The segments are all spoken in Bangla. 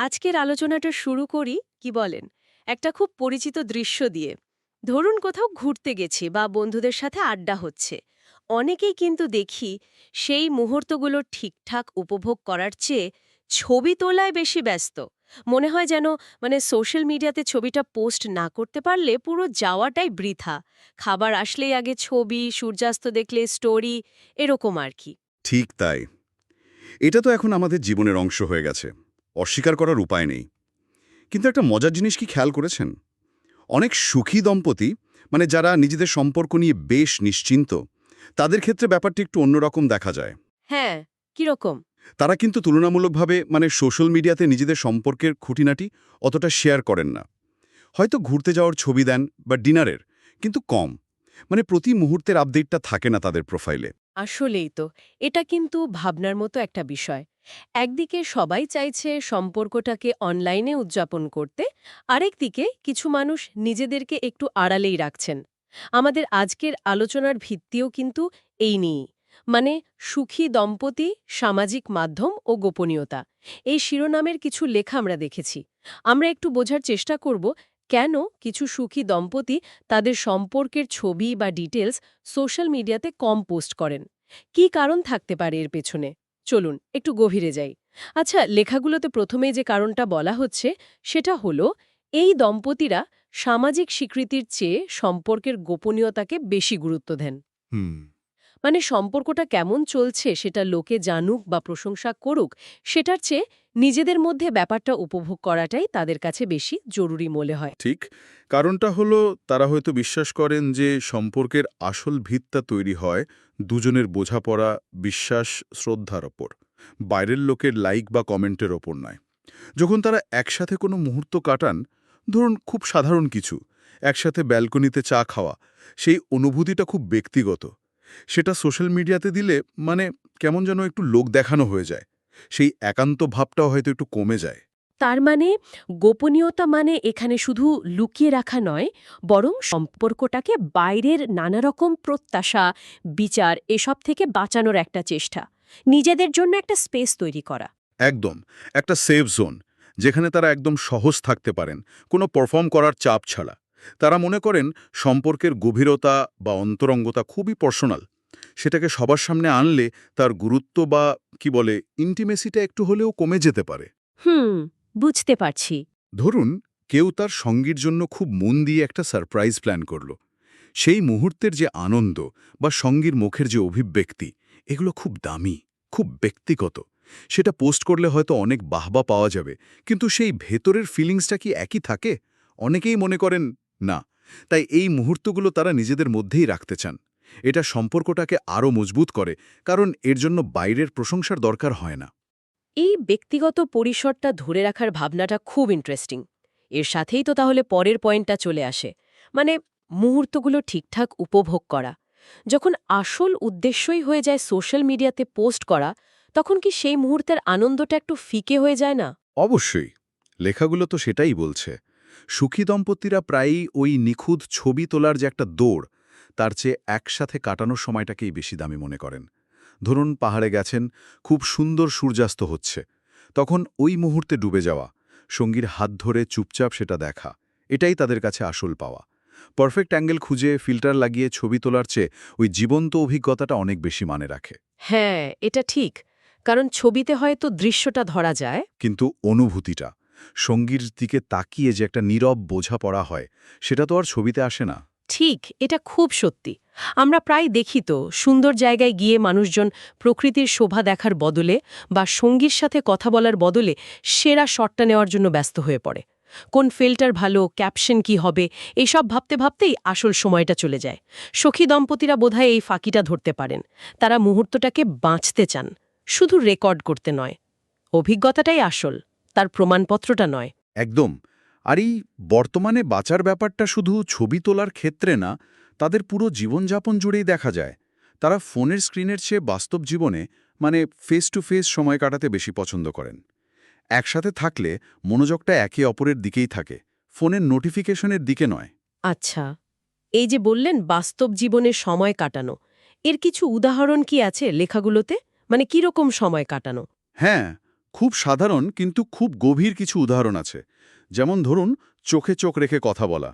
আজকের আলোচনাটা শুরু করি, কি বলেন? একটা খুব পরিচিত দৃশ্য দিয়ে। ধরুন কোথাও ঘুরতে গেছি বা বন্ধুদের সাথে আড্ডা হচ্ছে। অনেকেই কিন্তু দেখি সেই মুহূর্তগুলো ঠিকঠাক উপভোগ করার চেয়ে ছবি তোলায় বেশি ব্যস্ত। মনে হয় যেন মানে সোশ্যাল মিডিয়াতে ছবিটা পোস্ট না করতে পারলে পুরো যাওয়াটাই বৃথা। খাবার আসলেই আগে ছবি, সূর্যাস্ত দেখলে স্টোরি, এরকম আর কি। ঠিক তাই। এটা তো এখন আমাদের জীবনের অংশ হয়ে গেছে। অস্বীকার করার উপায় নেই। কিন্তু একটা মজার জিনিস কি খেয়াল করেছেন? অনেক সুখী দম্পতি মানে যারা নিজেদের সম্পর্ক নিয়ে বেশ নিশ্চিন্ত তাদের ক্ষেত্রে ব্যাপারটি একটু অন্যরকম দেখা যায়। হ্যাঁ কীরকম? তারা কিন্তু তুলনামূলকভাবে মানে সোশ্যাল মিডিয়াতে নিজেদের সম্পর্কের খুঁটিনাটি অতটা শেয়ার করেন না। হয়তো ঘুরতে যাওয়ার ছবি দেন বা ডিনারের কিন্তু কম। মানে প্রতি মুহূর্তের আপডেটটা থাকে না তাদের প্রোফাইলে। আসলেই তো, এটা কিন্তু ভাবনার মতো একটা বিষয়। একদিকে সবাই চাইছে সম্পর্কটাকে অনলাইনে উদযাপন করতে, আরেকদিকে কিছু মানুষ নিজেদেরকে একটু আড়ালেই রাখছেন। আমাদের আজকের আলোচনার ভিত্তিও কিন্তু এই নিয়েই। মানে সুখী দম্পতি, সামাজিক মাধ্যম ও গোপনীয়তা। এই শিরোনামের কিছু লেখা আমরা দেখেছি। আমরা একটু বোঝার চেষ্টা করব কেন কিছু সুখী দম্পতি তাদের সম্পর্কের ছবি বা ডিটেলস সোশ্যাল মিডিয়াতে কম পোস্ট করেন? কি কারণ থাকতে পারে এর পেছনে? চলুন একটু গভীরে যাই। আচ্ছা লেখাগুলোতে প্রথমে যে কারণটা বলা হচ্ছে সেটা হলো এই দম্পতিরা সামাজিক স্বীকৃতির চেয়ে সম্পর্কের গোপনীয়তাকে বেশি গুরুত্ব দেন। হুম। মানে সম্পর্কটা কেমন চলছে সেটা লোকে জানুক বা প্রশংসা করুক সেটার চেয়ে নিজেদের মধ্যে ব্যাপারটা উপভোগ করাটাই তাদের কাছে বেশি জরুরি মনে হয়। ঠিক, কারণটা হলো তারা হয়তো বিশ্বাস করেন যে সম্পর্কের আসল ভিতটা তৈরি হয় দুজনের বোঝাপড়া, বিশ্বাস, শ্রদ্ধার ওপর। বাইরের লোকের লাইক বা কমেন্টের ওপর নয়। যখন তারা একসাথে কোনো মুহূর্ত কাটান, ধরুন খুব সাধারণ কিছু, একসাথে ব্যালকনিতে চা খাওয়া, সেই অনুভূতিটা খুব ব্যক্তিগত। সেটা সোশ্যাল মিডিয়াতে দিলে মানে কেমন যেন একটু লোক দেখানো হয়ে যায়। সেই একান্ত ভাবটাও হয়তো একটু কমে যায়। তার মানে গোপনীয়তা মানে এখানে শুধু লুকিয়ে রাখা নয় বরং সম্পর্কটাকে বাইরের নানা রকম প্রত্যাশা বিচার এসব থেকে বাঁচানোর একটা চেষ্টা। নিজেদের জন্য একটা স্পেস তৈরি করা। একদম একটা সেফ জোন যেখানে তারা একদম সহজ থাকতে পারেন কোনো পারফর্ম করার চাপ ছাড়া। তারা মনে করেন সম্পর্কের গভীরতা বা অন্তরঙ্গতা খুবই পার্সোনাল। সেটাকে সবার সামনে আনলে তার গুরুত্ব বা কি বলে ইন্টিমেসিটা একটু হলেও কমে যেতে পারে। হুম বুঝতে পারছি। ধরুন কেউ তার সঙ্গীর জন্য খুব মন দিয়ে একটা সারপ্রাইজ প্ল্যান করল। সেই মুহূর্তের যে আনন্দ বা সঙ্গীর মুখের যে অভিব্যক্তি এগুলো খুব দামি খুব ব্যক্তিগত। সেটা পোস্ট করলে হয়তো অনেক বাহবা পাওয়া যাবে কিন্তু সেই ভেতরের ফিলিংসটা কি একই থাকে? অনেকেই মনে করেন না। তাই এই মুহূর্তগুলো তারা নিজেদের মধ্যেই রাখতে চান। এটা সম্পর্কটাকে আরও মজবুত করে কারণ এর জন্য বাইরের প্রশংসার দরকার হয় না। এই ব্যক্তিগত পরিসরটা ধরে রাখার ভাবনাটা খুব ইন্টারেস্টিং এর সাথেই তো তাহলে পরের পয়েন্টটা চলে আসে। মানে মুহূর্তগুলো ঠিকঠাক উপভোগ করা। যখন আসল উদ্দেশ্যই হয়ে যায় সোশ্যাল মিডিয়াতে পোস্ট করা তখন কি সেই মুহূর্তের আনন্দটা একটু ফিকে হয়ে যায় না? অবশ্যই। লেখাগুলো তো সেটাই বলছে। সুখী দম্পতিরা প্রায়ই ওই নিখুঁত ছবি তোলার যে একটা দৌড় তার চেয়ে একসাথে কাটানোর সময়টাকেই বেশি দামি মনে করেন। ধরুন পাহাড়ে গেছেন খুব সুন্দর সূর্যাস্ত হচ্ছে। তখন ওই মুহূর্তে ডুবে যাওয়া সঙ্গীর হাত ধরে চুপচাপ সেটা দেখা এটাই তাদের কাছে আসল পাওয়া। পারফেক্ট অ্যাঙ্গেল খুঁজে ফিল্টার লাগিয়ে ছবি তোলার চেয়ে ওই জীবন্ত অভিজ্ঞতাটা অনেক বেশি মানে রাখে। হ্যাঁ এটা ঠিক। কারণ ছবিতে হয়তো দৃশ্যটা ধরা যায়। কিন্তু অনুভূতিটা সঙ্গীর দিকে তাকিয়ে যে একটা নীরব বোঝা পড়া হয় সেটা তো আর ছবিতে আসে না। ঠিক, এটা খুব সত্যি। আমরা প্রায় দেখি তো, সুন্দর জায়গায় গিয়ে মানুষজন প্রকৃতির শোভা দেখার বদলে বা সঙ্গীর সাথে কথা বলার বদলে সেরা শটটা নেওয়ার জন্য ব্যস্ত হয়ে পড়ে। কোন ফিল্টার ভালো, ক্যাপশন কি হবে এইসব ভাবতে ভাবতেই আসল সময়টা চলে যায়। সখী দম্পতিরা বোধহয় এই ফাঁকিটা ধরতে পারেন। তারা মুহূর্তটাকে বাঁচতে চান। শুধু রেকর্ড করতে নয়। অভিজ্ঞতাটাই আসল, তার প্রমাণপত্রটা নয়। একদম। আর এই বর্তমানে বাঁচার ব্যাপারটা শুধু ছবি তোলার ক্ষেত্রে না তাদের পুরো জীবনযাপন জুড়েই দেখা যায়। তারা ফোনের স্ক্রিনের চেয়ে বাস্তব জীবনে মানে ফেস টু ফেস সময় কাটাতে বেশি পছন্দ করেন। একসাথে থাকলে মনোযোগটা একে অপরের দিকেই থাকে ফোনের নোটিফিকেশনের দিকে নয়। আচ্ছা এই যে বললেন বাস্তব জীবনে সময় কাটানো এর কিছু উদাহরণ কি আছে লেখাগুলোতে? মানে কীরকম সময় কাটানো? হ্যাঁ খুব সাধারণ কিন্তু খুব গভীর কিছু উদাহরণ আছে। যেমন ধরুন চোখে চোখ রেখে কথা বলা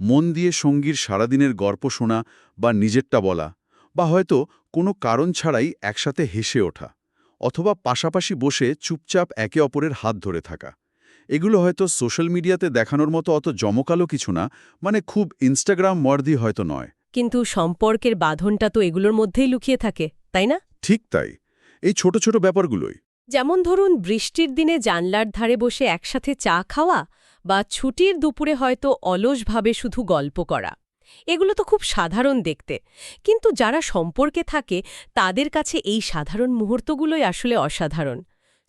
মন দিয়ে সঙ্গীর সারাদিনের গল্প শোনা বা নিজেরটা বলা বা হয়তো কোনো কারণ ছাড়াই একসাথে হেসে ওঠা অথবা পাশাপাশি বসে চুপচাপ একে অপরের হাত ধরে থাকা। এগুলো হয়তো সোশ্যাল মিডিয়াতে দেখানোর মতো অত জমকালো কিছু না মানে খুব ইনস্টাগ্রাম মর্দি হয়তো নয়। কিন্তু সম্পর্কের বাঁধনটা তো এগুলোর মধ্যেই লুকিয়ে থাকে তাই না? ঠিক তাই। এই ছোট ছোট ব্যাপারগুলোই। যেমন ধরুন বৃষ্টির দিনে জানলার ধারে বসে একসাথে চা খাওয়া বা ছুটির দুপুরে হয়তো অলসভাবে শুধু গল্প করা। এগুলো তো খুব সাধারণ দেখতে। কিন্তু যারা সম্পর্কে থাকে, তাদের কাছে এই সাধারণ মুহূর্তগুলোই আসলে অসাধারণ।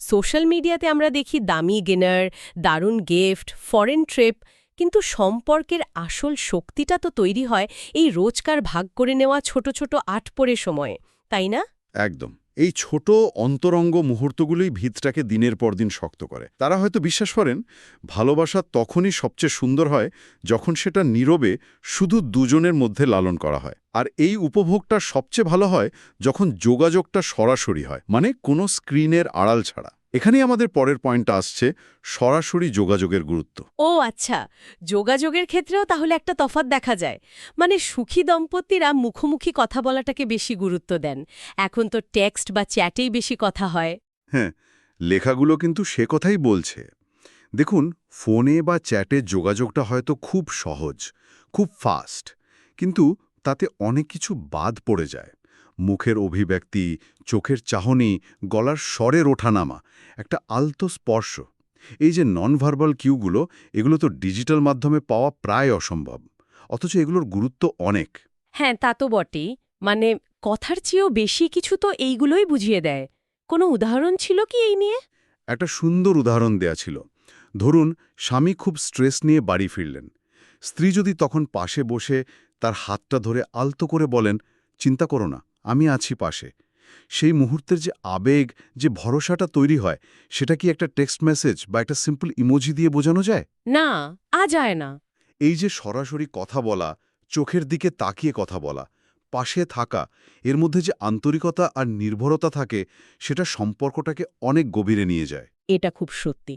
সোশ্যাল মিডিয়াতে আমরা দেখি দামি গেনার দারুণ গিফট, ফরেন ট্রিপ, কিন্তু সম্পর্কের আসল শক্তিটা তো তৈরি হয় এই রোজকার ভাগ করে নেওয়া ছোট ছোট আটপরে সময়ে, তাই না? একদম। এই ছোট অন্তরঙ্গ মুহূর্তগুলোই ভিতটাকে দিনের পর দিন শক্ত করে। তারা হয়তো বিশ্বাস করেন, ভালোবাসা তখনই সবচেয়ে সুন্দর হয় যখন সেটা নীরবে শুধু দুজনের মধ্যে লালন করা হয়। আর এই উপভোগটা সবচেয়ে ভালো হয় যখন যোগাযোগটা সরাসরি হয় মানে কোনো স্ক্রিনের আড়াল ছাড়া। এখানেই আমাদের পরের পয়েন্টটা আসছে সরাসরি যোগাযোগের গুরুত্ব। ও আচ্ছা। যোগাযোগের ক্ষেত্রেও তাহলে একটা তফাৎ দেখা যায়। মানে সুখী দম্পতিরা মুখোমুখি কথা বলাটাকে বেশি গুরুত্ব দেন। এখন তো টেক্সট বা চ্যাটেই বেশি কথা হয়। হ্যাঁ লেখাগুলো কিন্তু সে কথাই বলছে। দেখুন ফোনে বা চ্যাটে যোগাযোগটা হয়তো খুব সহজ খুব ফাস্ট কিন্তু তাতে অনেক কিছু বাদ পড়ে যায়। মুখের অভিব্যক্তি চোখের চাহনি গলার স্বরের ওঠানামা একটা আলতো স্পর্শ। এই যে নন ভার্বাল কিউগুলো এগুলো তো ডিজিটাল মাধ্যমে পাওয়া প্রায় অসম্ভব। অথচ এগুলোর গুরুত্ব অনেক। হ্যাঁ তা তো বটেই। মানে কথার চেয়েও বেশি কিছু তো এইগুলোই বুঝিয়ে দেয়। কোনো উদাহরণ ছিল কি এই নিয়ে? একটা সুন্দর উদাহরণ দেয়া ছিল। ধরুন স্বামী খুব স্ট্রেস নিয়ে বাড়ি ফিরলেন। স্ত্রী যদি তখন পাশে বসে তার হাতটা ধরে আলতো করে বলেন চিন্তা করো না আমি আছি পাশে। সেই মুহূর্তের যে আবেগ যে ভরসাটা তৈরি হয় সেটা কি একটা টেক্সট মেসেজ বা একটা সিম্পল ইমোজি দিয়ে বোঝানো যায়? না আ যায় না। এই যে সরাসরি কথা বলা চোখের দিকে তাকিয়ে কথা বলা পাশে থাকা এর মধ্যে যে আন্তরিকতা আর নির্ভরতা থাকে সেটা সম্পর্কটাকে অনেক গভীরে নিয়ে যায়। এটা খুব সত্যি।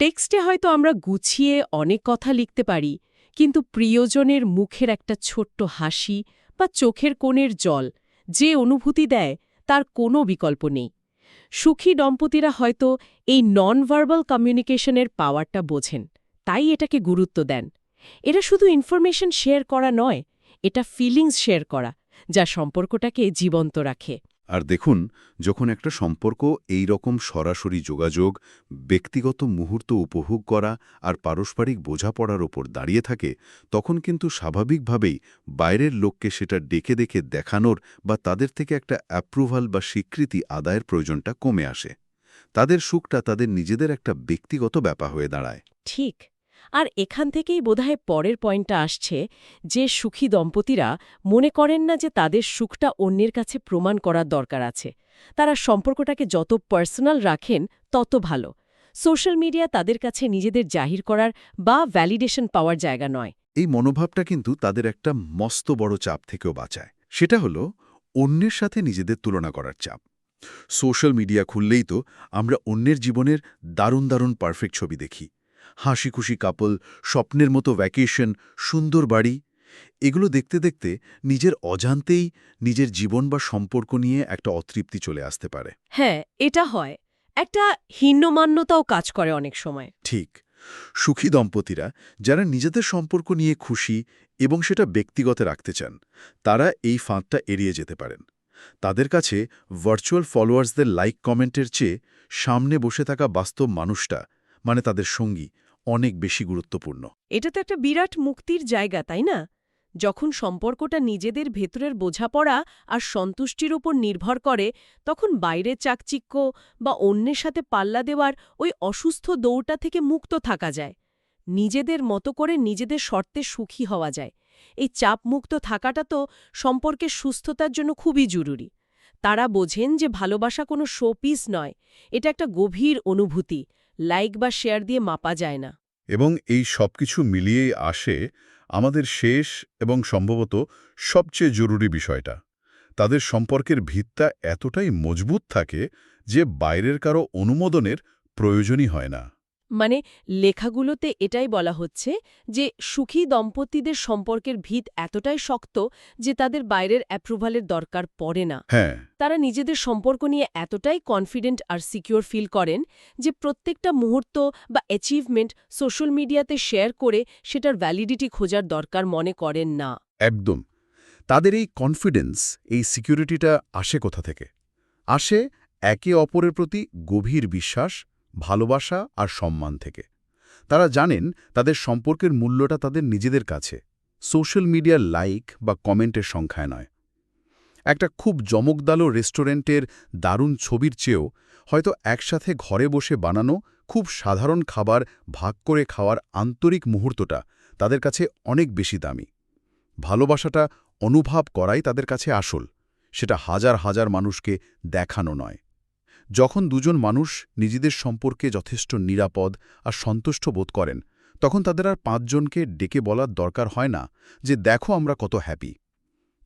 টেক্সটে হয়তো আমরা গুছিয়ে অনেক কথা লিখতে পারি কিন্তু প্রিয়জনের মুখের একটা ছোট্ট হাসি বা চোখের কোণের জল যে অনুভূতি দেয়, তার কোনো বিকল্প নেই। সুখী দম্পতিরা হয়তো এই নন ভার্বাল কমিউনিকেশনের পাওয়ারটা বোঝেন, তাই এটাকে গুরুত্ব দেন। এটা শুধু ইনফরমেশন শেয়ার করা নয়, এটা ফিলিংস শেয়ার করা, যা সম্পর্কটাকে জীবন্ত রাখে। আর দেখুন, যখন একটা সম্পর্ক এই রকম সরাসরি যোগাযোগ, ব্যক্তিগত মুহূর্ত উপভোগ করা আর পারস্পরিক বোঝাপড়ার ওপর দাঁড়িয়ে থাকে, তখন কিন্তু স্বাভাবিকভাবেই বাইরের লোককে সেটা ডেকে দেখে দেখানোর বা তাদের থেকে একটা অ্যাপ্রুভাল বা স্বীকৃতি আদায়ের প্রয়োজনটা কমে আসে। তাদের সুখটা তাদের নিজেদের একটা ব্যক্তিগত ব্যাপার হয়ে দাঁড়ায়। ঠিক। আর এখান থেকেই বোধহয় পরের পয়েন্টটা আসছে যে সুখী দম্পতিরা মনে করেন না যে তাদের সুখটা অন্যের কাছে প্রমাণ করার দরকার আছে। তারা সম্পর্কটাকে যত পার্সোনাল রাখেন, তত ভালো। সোশ্যাল মিডিয়া তাদের কাছে নিজেদের জাহির করার বা ভ্যালিডেশন পাওয়ার জায়গা নয়। এই মনোভাবটা কিন্তু তাদের একটা মস্ত বড় চাপ থেকেও বাঁচায়। সেটা হলো অন্যের সাথে নিজেদের তুলনা করার চাপ। সোশ্যাল মিডিয়া খুললেই তো আমরা অন্যের জীবনের দারুণ দারুণ পারফেক্ট ছবি দেখি। হাসি খুশি কাপল স্বপ্নের মতো ভ্যাকেশন সুন্দর বাড়ি এগুলো দেখতে দেখতে নিজের অজান্তেই নিজের জীবন বা সম্পর্ক নিয়ে একটা অতৃপ্তি চলে আসতে পারে। হ্যাঁ এটা হয়। একটা হীনমান্যতাও কাজ করে অনেক সময়। ঠিক। সুখী দম্পতিরা যারা নিজেদের সম্পর্ক নিয়ে খুশি এবং সেটা ব্যক্তিগত রাখতে চান তারা এই ফাঁদটা এড়িয়ে যেতে পারেন। তাদের কাছে ভার্চুয়াল ফলোয়ার্সদের লাইক কমেন্টের চেয়ে সামনে বসে থাকা বাস্তব মানুষটা মানে তাদের সঙ্গী অনেক বেশি গুরুত্বপূর্ণ। এটা তো একটা বিরাট মুক্তির জায়গা, তাই না? যখন সম্পর্কটা নিজেদের ভেতরের বোঝাপড়া আর সন্তুষ্টির ওপর নির্ভর করে, তখন বাইরের চাকচিক্য বা অন্যের সাথে পাল্লা দেওয়ার ওই অসুস্থ দৌড়টা থেকে মুক্ত থাকা যায়। নিজেদের মতো করে নিজেদের শর্তে সুখী হওয়া যায়। এই চাপমুক্ত থাকাটা তো সম্পর্কের সুস্থতার জন্য খুবই জরুরি। তারা বোঝেন যে ভালোবাসা কোনো শোপিস নয়, এটা একটা গভীর অনুভূতি লাইক বা শেয়ার দিয়ে মাপা যায় না। এবং এই সব কিছু মিলিয়েই আসে আমাদের শেষ এবং সম্ভবত সবচেয়ে জরুরি বিষয়টা। তাদের সম্পর্কের ভিত্তা এতটাই মজবুত থাকে যে বাইরের কারও অনুমোদনের প্রয়োজনই হয় না। মানে লেখাগুলোতে এটাই বলা হচ্ছে যে সুখী দম্পতিদের সম্পর্কের ভিত এতটাই শক্ত যে তাদের বাইরের অ্যাপ্রুভালের দরকার পড়ে না। হ্যাঁ। তারা নিজেদের সম্পর্ক নিয়ে এতটাই কনফিডেন্ট আর সিকিউর ফিল করেন যে প্রত্যেকটা মুহূর্ত বা অ্যাচিভমেন্ট সোশ্যাল মিডিয়াতে শেয়ার করে সেটার ভ্যালিডিটি খোঁজার দরকার মনে করেন না। একদম। তাদের এই কনফিডেন্স এই সিকিউরিটিটা আসে কোথা থেকে? আসে একে অপরের প্রতি গভীর বিশ্বাস ভালোবাসা আর সম্মান থেকে। তারা জানেন তাদের সম্পর্কের মূল্যটা তাদের নিজেদের কাছে। সোশ্যাল মিডিয়ার লাইক বা কমেন্টের সংখ্যায় নয়। একটা খুব জমকদালো রেস্টুরেন্টের দারুণ ছবির চেয়েও হয়তো একসাথে ঘরে বসে বানানো খুব সাধারণ খাবার ভাগ করে খাওয়ার আন্তরিক মুহূর্তটা তাদের কাছে অনেক বেশি দামি। ভালোবাসাটা অনুভব করাই তাদের কাছে আসল। সেটা হাজার হাজার মানুষকে দেখানো নয়। যখন দুজন মানুষ নিজেদের সম্পর্কে যথেষ্ট নিরাপদ আর সন্তুষ্ট বোধ করেন, তখন তাদের আর পাঁচজনকে ডেকে বলার দরকার হয় না যে, দেখো আমরা কত হ্যাপি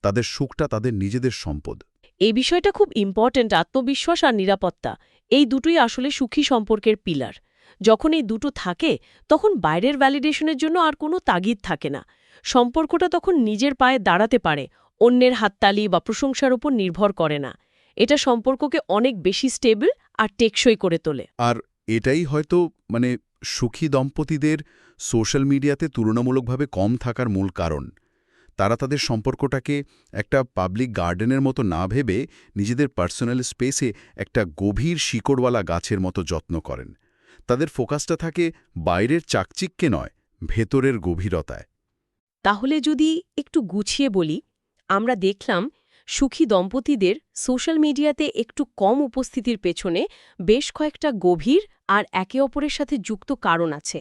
তাদের সুখটা তাদের নিজেদের সম্পদ। এই বিষয়টা খুব ইম্পর্ট্যান্ট আত্মবিশ্বাস আর নিরাপত্তা। এই দুটোই আসলে সুখী সম্পর্কের পিলার যখন এই দুটো থাকে, তখন বাইরের ভ্যালিডেশনের জন্য আর কোনো তাগিদ থাকে না। সম্পর্কটা তখন নিজের পায়ে দাঁড়াতে পারে, অন্যের হাততালি বা প্রশংসার উপর নির্ভর করে না। এটা সম্পর্ককে অনেক বেশি স্টেবল আর টেকসই করে তোলে। আর এটাই হয়তো মানে সুখী দম্পতিদের সোশ্যাল মিডিয়াতে তুলনামূলকভাবে কম থাকার মূল কারণ। তারা তাদের সম্পর্কটাকে একটা পাবলিক গার্ডেনের মতো না ভেবে নিজেদের পার্সোনাল স্পেসে একটা গভীর শিকড়ওয়ালা গাছের মতো যত্ন করেন। তাদের ফোকাসটা থাকে বাইরের চাকচিক্যে নয় ভেতরের গভীরতায়। তাহলে যদি একটু গুছিয়ে বলি আমরা দেখলাম সুখী দম্পতিদের সোশ্যাল মিডিয়াতে একটু কম উপস্থিতির পেছনে বেশ কয়েকটা গভীর আর একে অপরের সাথে যুক্ত কারণ আছে,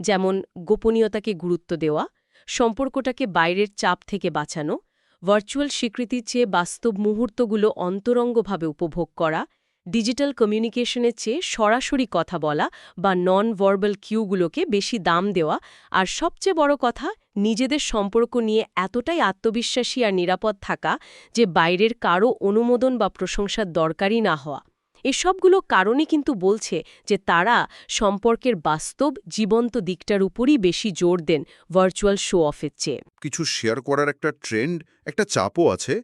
যেমন গোপনীয়তাকে গুরুত্ব দেওয়া, সম্পর্কটাকে বাইরের চাপ থেকে বাঁচানো, ভার্চুয়াল স্বীকৃতির চেয়ে বাস্তব মুহূর্তগুলো অন্তরঙ্গভাবে উপভোগ করা, ডিজিটাল কমিউনিকেশনের চেয়ে সরাসরি কথা বলা বা নন ভার্বাল কিউগুলোকে বেশি দাম দেওয়া, আর সবচেয়ে বড় কথা নিজেদের সম্পর্ক নিয়ে এতটাই আত্মবিশ্বাসী আর নিরাপদ থাকা যে বাইরের কারও অনুমোদন বা প্রশংসার দরকারই না হওয়া। এসবগুলো কারণে কিন্তু বলছে যে তারা সম্পর্কের বাস্তব জীবন্ত দিকটার উপরই বেশি জোর দেন ভার্চুয়াল শো অফের চেয়ে। কিছু শেয়ার করার একটা ট্রেন্ড একটা চাপও আছে।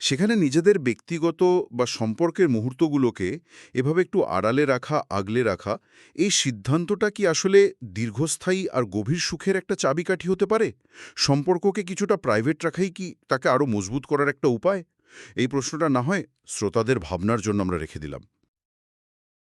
সেখানে নিজেদের ব্যক্তিগত বা সম্পর্কের মুহূর্তগুলোকে এভাবে একটু আড়ালে রাখা, আগলে রাখা, এই সিদ্ধান্তটা কি আসলে দীর্ঘস্থায়ী আর গভীর সুখের একটা চাবিকাঠি হতে পারে? সম্পর্ককে কিছুটা প্রাইভেট রাখাই কি তাকে আরও মজবুত করার একটা উপায়? এই প্রশ্নটা না হয় শ্রোতাদের ভাবনার জন্য আমরা রেখে দিলাম।